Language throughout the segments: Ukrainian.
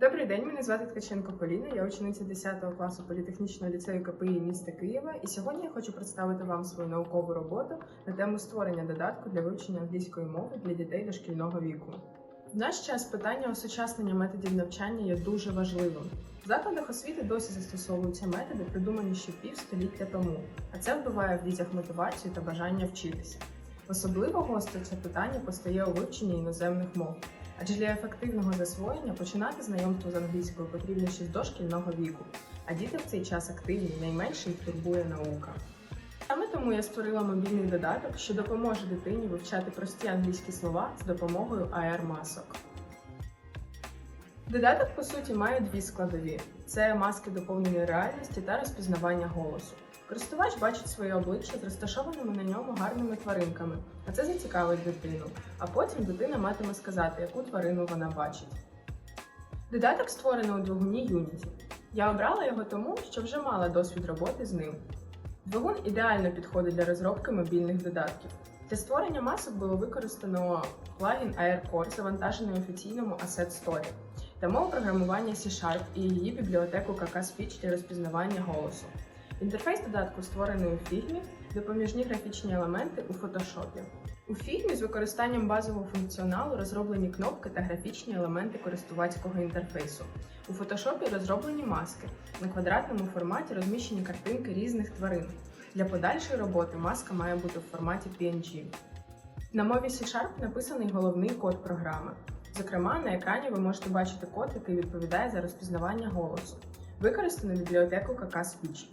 Добрий день, мене звати Ткаченко Поліна, я учениця 10 класу політехнічного ліцею КПІ міста Києва. І сьогодні я хочу представити вам свою наукову роботу на тему створення додатку для вивчення англійської мови для дітей дошкільного віку. В наш час питання осучаснення методів навчання є дуже важливим. В закладах освіти досі застосовуються методи, придумані ще півстоліття тому, а це вбиває в дітях мотивацію та бажання вчитися. Особливо гостро це питання постає у вивченні іноземних мов. Адже для ефективного засвоєння починати знайомство з англійською потрібно ще з дошкільного віку, а діти в цей час активні, найменше їх турбує наука. Саме тому я створила мобільний додаток, що допоможе дитині вивчати прості англійські слова з допомогою AR-масок. Додаток, по суті, має дві складові: це маски доповненої реальності та розпізнавання голосу. Користувач бачить своє обличчя з розташованими на ньому гарними тваринками, а це зацікавить дитину. А потім дитина матиме сказати, яку тварину вона бачить. Додаток створено у двигуні Unity. Я обрала його тому, що вже мала досвід роботи з ним. Двигун ідеально підходить для розробки мобільних додатків. Для створення масок було використано плагін AirCore, завантажений офіційному Asset Store, та мову програмування C-Sharp і її бібліотеку KK Speech для розпізнавання голосу. Інтерфейс додатку створений у фільмі, допоміжні графічні елементи у фотошопі. У фільмі з використанням базового функціоналу розроблені кнопки та графічні елементи користувацького інтерфейсу. У фотошопі розроблені маски. На квадратному форматі розміщені картинки різних тварин. Для подальшої роботи маска має бути в форматі PNG. На мові C-Sharp написаний головний код програми. Зокрема, на екрані ви можете бачити код, який відповідає за розпізнавання голосу. Використано бібліотеку KK Speech.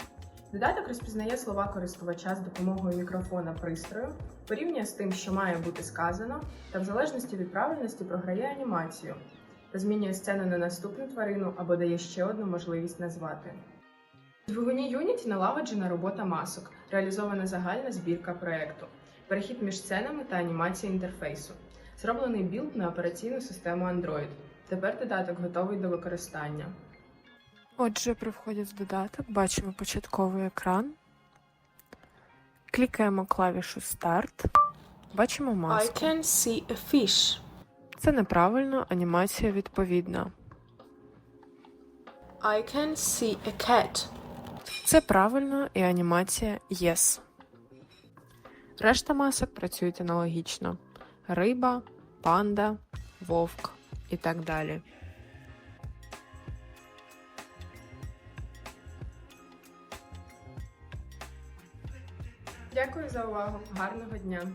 Додаток розпізнає слова користувача з допомогою мікрофона пристрою, порівнює з тим, що має бути сказано, та в залежності від правильності програє анімацію та змінює сцену на наступну тварину або дає ще одну можливість назвати. У двигуні Unity налагоджена робота масок, реалізована загальна збірка проекту, перехід між сценами та анімація інтерфейсу. Зроблений білд на операційну систему Android. Тепер додаток готовий до використання. Отже, при вході в додаток бачимо початковий екран. Клікаємо клавішу Старт. Бачимо I can see a fish. Це неправильно, анімація відповідна. I can see a cat. Це правильно і анімація Yes. Решта масок працюють аналогічно: риба, панда, вовк і так далі. Дякую за увагу! Гарного дня!